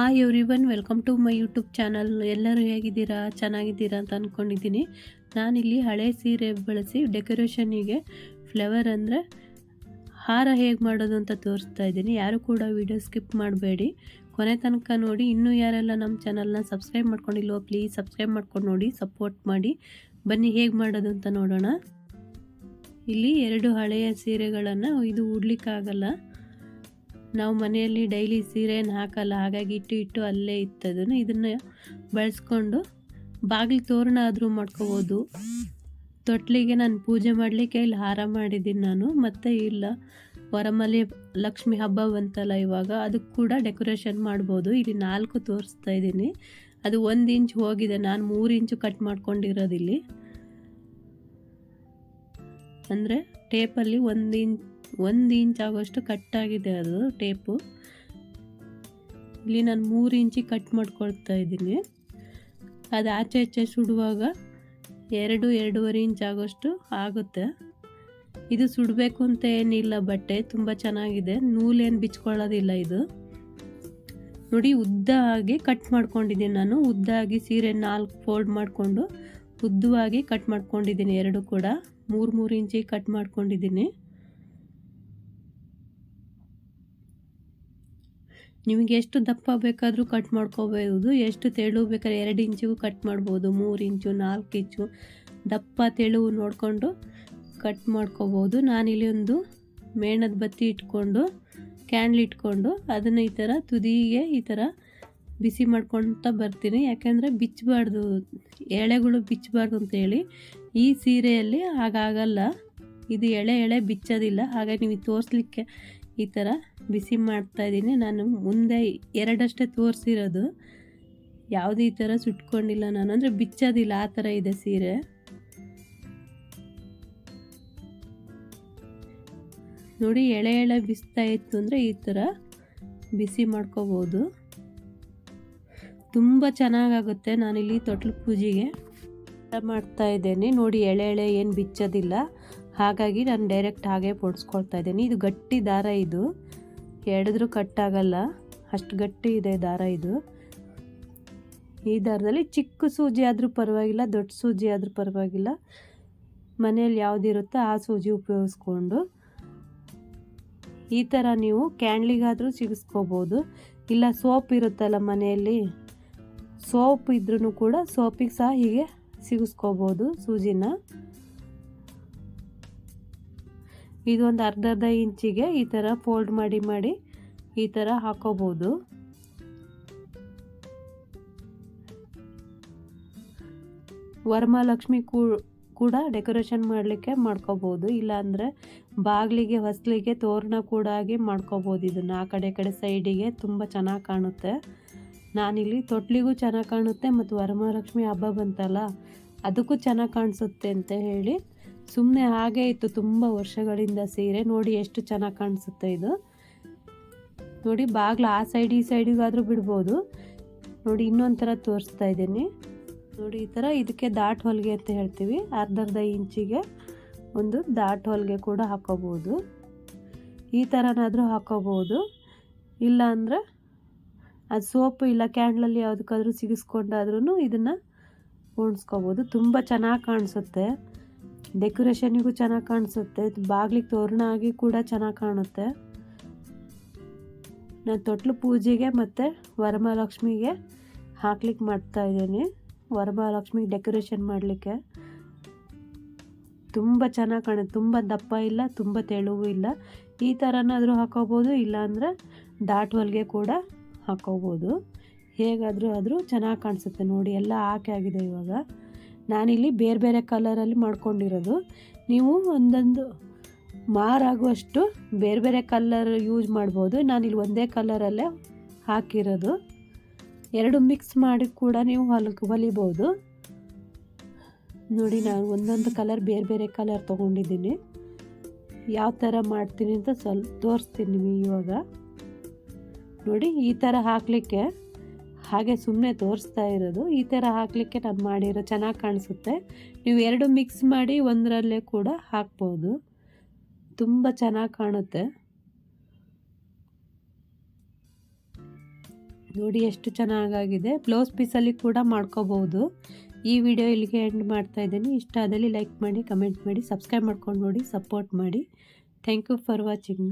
Hi every welcome to my YouTube channel ಎಲ್ಲರೂ ಹೇಗಿದ್ದೀರಾ? ಚೆನ್ನಾಗಿದ್ದೀರಾ ಅಂತ ಅಂದ್ಕೊಂಡಿದ್ದೀನಿ ನಾನಿಲ್ಲಿ ಹಳೆ ಸೀರೆ ಬಳಸಿ ಡೆಕೋರೇಷನಿಗೆ ಫ್ಲವರ್ ಅಂದರೆ ಹಾರ ಹೇಗೆ ಮಾಡೋದು ಅಂತ ತೋರಿಸ್ತಾ ಇದ್ದೀನಿ. ಯಾರು ಕೂಡ ವಿಡಿಯೋ ಸ್ಕಿಪ್ ಮಾಡಬೇಡಿ. ಕೊನೆ ತನಕ ನೋಡಿ, ಇನ್ನೂ ಯಾರೆಲ್ಲ ನಮ್ಮ ಚಾನಲ್ನ ಸಬ್ಸ್ಕ್ರೈಬ್ ಮಾಡ್ಕೊಂಡಿಲ್ವೋ ಪ್ಲೀಸ್ ಸಬ್ಸ್ಕ್ರೈಬ್ ಮಾಡ್ಕೊಂಡು ನೋಡಿ ಸಪೋರ್ಟ್ ಮಾಡಿ. ಬನ್ನಿ, ಹೇಗೆ ಮಾಡೋದು ಅಂತ ನೋಡೋಣ. ಇಲ್ಲಿ ಎರಡು ಹಳೆಯ ಸೀರೆಗಳನ್ನು, ಇದು ಉಡ್ಲಿಕ್ಕಾಗಲ್ಲ. ನಾವು ಮನೆಯಲ್ಲಿ ಡೈಲಿ ಸೀರೆಯನ್ನು ಹಾಕಲ್ಲ, ಹಾಗಾಗಿ ಇಟ್ಟು ಇಟ್ಟು ಅಲ್ಲೇ ಇತ್ತದನ್ನು ಇದನ್ನು ಬಳಸ್ಕೊಂಡು ಬಾಗಿಲು ತೋರಣ ಆದರೂ ಮಾಡ್ಕೋಬೋದು. ತೊಟ್ಲಿಗೆ ನಾನು ಪೂಜೆ ಮಾಡಲಿಕ್ಕೆ ಇಲ್ಲಿ ಹಾರ ಮಾಡಿದ್ದೀನಿ ನಾನು, ಮತ್ತು ಇಲ್ಲ. ವರಮಲ್ಲಿ ಲಕ್ಷ್ಮಿ ಹಬ್ಬ ಬಂತಲ್ಲ ಇವಾಗ ಅದಕ್ಕೆ ಕೂಡ ಡೆಕೋರೇಷನ್ ಮಾಡ್ಬೋದು. ಇಲ್ಲಿ ನಾಲ್ಕು ತೋರಿಸ್ತಾ ಇದ್ದೀನಿ. ಅದು ಒಂದು ಇಂಚ್ ಹೋಗಿದೆ, ನಾನು ಮೂರು ಇಂಚು ಕಟ್ ಮಾಡ್ಕೊಂಡಿರೋದಿಲ್ಲಿ. ಅಂದರೆ ಟೇಪಲ್ಲಿ ಒಂದು ಇಂಚ್ ಒಂದು ಇಂಚ್ ಆಗೋಷ್ಟು ಕಟ್ಟಾಗಿದೆ ಅದು ಟೇಪು. ಇಲ್ಲಿ ನಾನು ಮೂರು ಇಂಚಿ ಕಟ್ ಮಾಡ್ಕೊಳ್ತಾ ಇದ್ದೀನಿ. ಅದು ಆಚೆ ಆಚೆ ಸುಡುವಾಗ ಎರಡು, ಎರಡೂವರೆ ಇಂಚ್ ಆಗೋಷ್ಟು ಆಗುತ್ತೆ. ಇದು ಸುಡಬೇಕು ಅಂತ ಏನಿಲ್ಲ ಬಟ್ಟೆ, ತುಂಬ ಚೆನ್ನಾಗಿದೆ. ನೂಲೇನು ಬಿಚ್ಕೊಳ್ಳೋದಿಲ್ಲ ಇದು. ನೋಡಿ ಉದ್ದ ಆಗಿ ಕಟ್ ಮಾಡ್ಕೊಂಡಿದ್ದೀನಿ ನಾನು. ಉದ್ದಾಗಿ ಸೀರೆ ನಾಲ್ಕು ಫೋಲ್ಡ್ ಮಾಡಿಕೊಂಡು ಉದ್ದವಾಗಿ ಕಟ್ ಮಾಡ್ಕೊಂಡಿದ್ದೀನಿ ಎರಡು ಕೂಡ. ಮೂರು ಮೂರು ಇಂಚಿ ಕಟ್ ಮಾಡ್ಕೊಂಡಿದ್ದೀನಿ. ನಿಮಗೆ ಎಷ್ಟು ದಪ್ಪ ಬೇಕಾದರೂ ಕಟ್ ಮಾಡ್ಕೋಬೋದು, ಎಷ್ಟು ತೆಳು ಬೇಕಾದ್ರೆ ಎರಡು ಇಂಚಿಗೂ ಕಟ್ ಮಾಡ್ಬೋದು, ಮೂರು ಇಂಚು, ನಾಲ್ಕು ಇಂಚು, ದಪ್ಪ ತೆಳು ನೋಡಿಕೊಂಡು ಕಟ್ ಮಾಡ್ಕೋಬೋದು. ಇಲ್ಲಿ ಒಂದು ಮೇಣದ ಬತ್ತಿ ಇಟ್ಕೊಂಡು ಕ್ಯಾಂಡ್ಲ್ ಇಟ್ಕೊಂಡು ಅದನ್ನು ಈ ಥರ ತುದಿಗೆ ಈ ಥರ ಬಿಸಿ ಮಾಡ್ಕೊಳ್ತಾ ಬರ್ತೀನಿ. ಯಾಕೆಂದರೆ ಬಿಚ್ಚಬಾರ್ದು, ಎಳೆಗಳು ಬಿಚ್ಚಬಾರ್ದು ಅಂತೇಳಿ ಈ ಸೀರೆಯಲ್ಲಿ ಹಾಗಾಗಲ್ಲ. ಇದು ಎಳೆ ಎಳೆ ಬಿಚ್ಚೋದಿಲ್ಲ. ಹಾಗಾಗಿ ನೀವು ತೋರಿಸ್ಲಿಕ್ಕೆ ಈ ಥರ ಬಿಸಿ ಮಾಡ್ತಾ ಇದ್ದೀನಿ. ನಾನು ಮುಂದೆ ಎರಡಷ್ಟೇ ತೋರಿಸಿರೋದು. ಯಾವುದೇ ಈ ಥರ ಸುಟ್ಕೊಂಡಿಲ್ಲ ನಾನು. ಅಂದರೆ ಬಿಚ್ಚೋದಿಲ್ಲ, ಆ ಥರ ಇದೆ ಸೀರೆ. ನೋಡಿ, ಎಳೆ ಎಳೆ ಬಿಸ್ತಾ ಇತ್ತು ಅಂದರೆ ಈ ಥರ ಬಿಸಿ ಮಾಡ್ಕೋಬೋದು. ತುಂಬ ಚೆನ್ನಾಗಾಗುತ್ತೆ. ನಾನಿಲ್ಲಿ ತೊಟ್ಲು ಪೂಜೆಗೆ ಮಾಡ್ತಾ ಇದ್ದೇನೆ. ನೋಡಿ, ಎಳೆ ಎಳೆ ಏನು ಬಿಚ್ಚೋದಿಲ್ಲ. ಹಾಗಾಗಿ ನಾನು ಡೈರೆಕ್ಟ್ ಹಾಗೆ ಪೊಡ್ಸ್ಕೊಳ್ತಾ ಇದ್ದೀನಿ. ಇದು ಗಟ್ಟಿ ದಾರ ಇದು. ಎಳೆದ್ರೂ ಕಟ್ಟಾಗಲ್ಲ ಅಷ್ಟು ಗಟ್ಟಿ ಇದೆ ದಾರ ಇದು. ಈ ದಾರದಲ್ಲಿ ಚಿಕ್ಕ ಸೂಜಿ ಆದರೂ ಪರವಾಗಿಲ್ಲ, ದೊಡ್ಡ ಸೂಜಿ ಆದರೂ ಪರವಾಗಿಲ್ಲ. ಮನೆಯಲ್ಲಿ ಯಾವುದಿರುತ್ತೋ ಆ ಸೂಜಿ ಉಪಯೋಗಿಸ್ಕೊಂಡು. ಈ ಥರ ನೀವು ಕ್ಯಾಂಡ್ಲಿಗಾದರೂ ಸಿಗಿಸ್ಕೋಬೋದು. ಇಲ್ಲ ಸೋಪ್ ಇರುತ್ತಲ್ಲ ಮನೆಯಲ್ಲಿ, ಸೋಪ್ ಇದ್ರೂ ಕೂಡ ಸೋಪಿಗೆ ಸಹ ಹೀಗೆ ಸಿಗಿಸ್ಕೋಬೋದು ಸೂಜಿನ. ಇದೊಂದು ಅರ್ಧ ಅರ್ಧ ಇಂಚಿಗೆ ಈ ಥರ ಫೋಲ್ಡ್ ಮಾಡಿ ಮಾಡಿ ಈ ಥರ ಹಾಕೋಬೋದು. ವರಮಹಾಲಕ್ಷ್ಮಿ ಕೂಡ ಡೆಕೋರೇಷನ್ ಮಾಡಲಿಕ್ಕೆ ಮಾಡ್ಕೋಬೋದು. ಇಲ್ಲಾಂದರೆ ಬಾಗಿಲಿಗೆ, ಹೊಸ್ಲಿಗೆ ತೋರಣ ಕೂಡ ಆಗಿ ಮಾಡ್ಕೋಬೋದು ಇದನ್ನು. ಆ ಕಡೆ ಕಡೆ ಸೈಡಿಗೆ ತುಂಬ ಚೆನ್ನಾಗಿ ಕಾಣುತ್ತೆ. ನಾನಿಲ್ಲಿ ತೊಟ್ಲಿಗೂ ಚೆನ್ನಾಗಿ ಕಾಣುತ್ತೆ, ಮತ್ತು ವರಮಹಾಲಕ್ಷ್ಮಿ ಹಬ್ಬ ಬಂತಲ್ಲ, ಅದಕ್ಕೂ ಚೆನ್ನಾಗಿ ಕಾಣಿಸುತ್ತೆ ಅಂತ ಹೇಳಿ ಸುಮ್ಮನೆ ಹಾಗೆ ಇತ್ತು ತುಂಬ ವರ್ಷಗಳಿಂದ ಸೀರೆ. ನೋಡಿ ಎಷ್ಟು ಚೆನ್ನಾಗಿ ಕಾಣಿಸುತ್ತೆ ಇದು. ನೋಡಿ ಬಾಗಿಲು ಆ ಸೈಡ್, ಈ ಸೈಡಿಗಾದರೂ ಬಿಡ್ಬೋದು. ನೋಡಿ ಇನ್ನೊಂದು ಥರ ತೋರಿಸ್ತಾ ಇದ್ದೀನಿ. ನೋಡಿ ಈ ಥರ ಇದಕ್ಕೆ ದಾಟ್ ಹೊಲಿಗೆ ಅಂತ ಹೇಳ್ತೀವಿ. ಅರ್ಧ ಅರ್ಧ ಇಂಚಿಗೆ ಒಂದು ದಾಟ್ ಹೊಲಿಗೆ ಕೂಡ ಹಾಕೋಬೋದು. ಈ ಥರನಾದರೂ ಹಾಕೋಬೋದು. ಇಲ್ಲ ಅಂದರೆ ಅದು ಸೋಪು ಇಲ್ಲ, ಕ್ಯಾಂಡ್ಲಲ್ಲಿ ಯಾವುದಕ್ಕಾದ್ರೂ ಸಿಗಿಸ್ಕೊಂಡಾದ್ರೂ ಇದನ್ನು ಉಣಿಸ್ಕೋಬೋದು. ತುಂಬ ಚೆನ್ನಾಗಿ ಕಾಣಿಸುತ್ತೆ. ಡೆಕೋರೇಷನಿಗೂ ಚೆನ್ನಾಗಿ ಕಾಣಿಸುತ್ತೆ. ಬಾಗಿಲಿಗೆ ತೋರಣ ಆಗಿ ಕೂಡ ಚೆನ್ನಾಗಿ ಕಾಣುತ್ತೆ. ನಾನು ತೊಟ್ಲು ಪೂಜೆಗೆ ಮತ್ತು ವರಮಹಾಲಕ್ಷ್ಮಿಗೆ ಹಾಕ್ಲಿಕ್ಕೆ ಮಾಡ್ತಾ ಇದ್ದೀನಿ. ವರಮಹಾಲಕ್ಷ್ಮಿಗೆ ಡೆಕೋರೇಷನ್ ಮಾಡಲಿಕ್ಕೆ. ತುಂಬ ಚೆನ್ನಾಗಿ ಕಾಣುತ್ತೆ ತುಂಬ ದಪ್ಪ ಇಲ್ಲ, ತುಂಬ ತೆಳುವು ಇಲ್ಲ. ಈ ಥರನಾದರೂ ಹಾಕೋಬೋದು, ಇಲ್ಲಾಂದರೆ ಡಾಟ್ ಹೊಲಿಗೆ ಕೂಡ ಹಾಕೋಬೋದು. ಹೇಗಾದರೂ ಆದರೂ ಚೆನ್ನಾಗಿ ಕಾಣಿಸುತ್ತೆ ನೋಡಿ, ಎಲ್ಲ ಹಾಕಿ ಆಗಿದೆ ಇವಾಗ. ನಾನಿಲ್ಲಿ ಬೇರೆ ಬೇರೆ ಕಲರಲ್ಲಿ ಮಾಡ್ಕೊಂಡಿರೋದು. ನೀವು ಒಂದೊಂದು ಮಾರಾಗುವಷ್ಟು ಬೇರೆ ಬೇರೆ ಕಲರ್ ಯೂಸ್ ಮಾಡ್ಬೋದು. ನಾನಿಲ್ಲಿ ಒಂದೇ ಕಲರಲ್ಲೇ ಹಾಕಿರೋದು. ಎರಡು ಮಿಕ್ಸ್ ಮಾಡಿ ಕೂಡ ನೀವು ಹೊಲಕ್ಕೆ ಹೊಲಿಬೋದು. ನೋಡಿ, ನಾನು ಒಂದೊಂದು ಕಲರ್ ಬೇರೆ ಬೇರೆ ಕಲರ್ ತೊಗೊಂಡಿದ್ದೀನಿ. ಯಾವ ಥರ ಮಾಡ್ತೀನಿ ಅಂತ ಸ್ವಲ್ಪ ತೋರಿಸ್ತೀನಿ ನಿಮಗೆ ಇವಾಗ. ನೋಡಿ, ಈ ಥರ ಹಾಕಲಿಕ್ಕೆ ಹಾಗೆ ಸುಮ್ಮನೆ ತೋರಿಸ್ತಾ ಇರೋದು. ಈ ಥರ ಹಾಕಲಿಕ್ಕೆ ನಾನು ಮಾಡಿರೋ ಚೆನ್ನಾಗಿ ಕಾಣಿಸುತ್ತೆ. ನೀವು ಎರಡು ಮಿಕ್ಸ್ ಮಾಡಿ ಒಂದರಲ್ಲೇ ಕೂಡ ಹಾಕ್ಬೋದು. ತುಂಬ ಚೆನ್ನಾಗಿ ಕಾಣುತ್ತೆ. ನೋಡಿ ಎಷ್ಟು ಚೆನ್ನಾಗಾಗಿದೆ. ಬ್ಲೌಸ್ ಪೀಸಲ್ಲಿ ಕೂಡ ಮಾಡ್ಕೋಬೋದು ಈ ವಿಡಿಯೋ ಇಲ್ಲಿಗೆ ಎಂಡ್ ಮಾಡ್ತಾ ಇದ್ದೀನಿ. ಇಷ್ಟ ಆದಲ್ಲಿ ಲೈಕ್ ಮಾಡಿ ಕಮೆಂಟ್ ಮಾಡಿ ಸಬ್ಸ್ಕ್ರೈಬ್ ಮಾಡ್ಕೊಂಡು ನೋಡಿ ಸಪೋರ್ಟ್ ಮಾಡಿ. Thank you for watching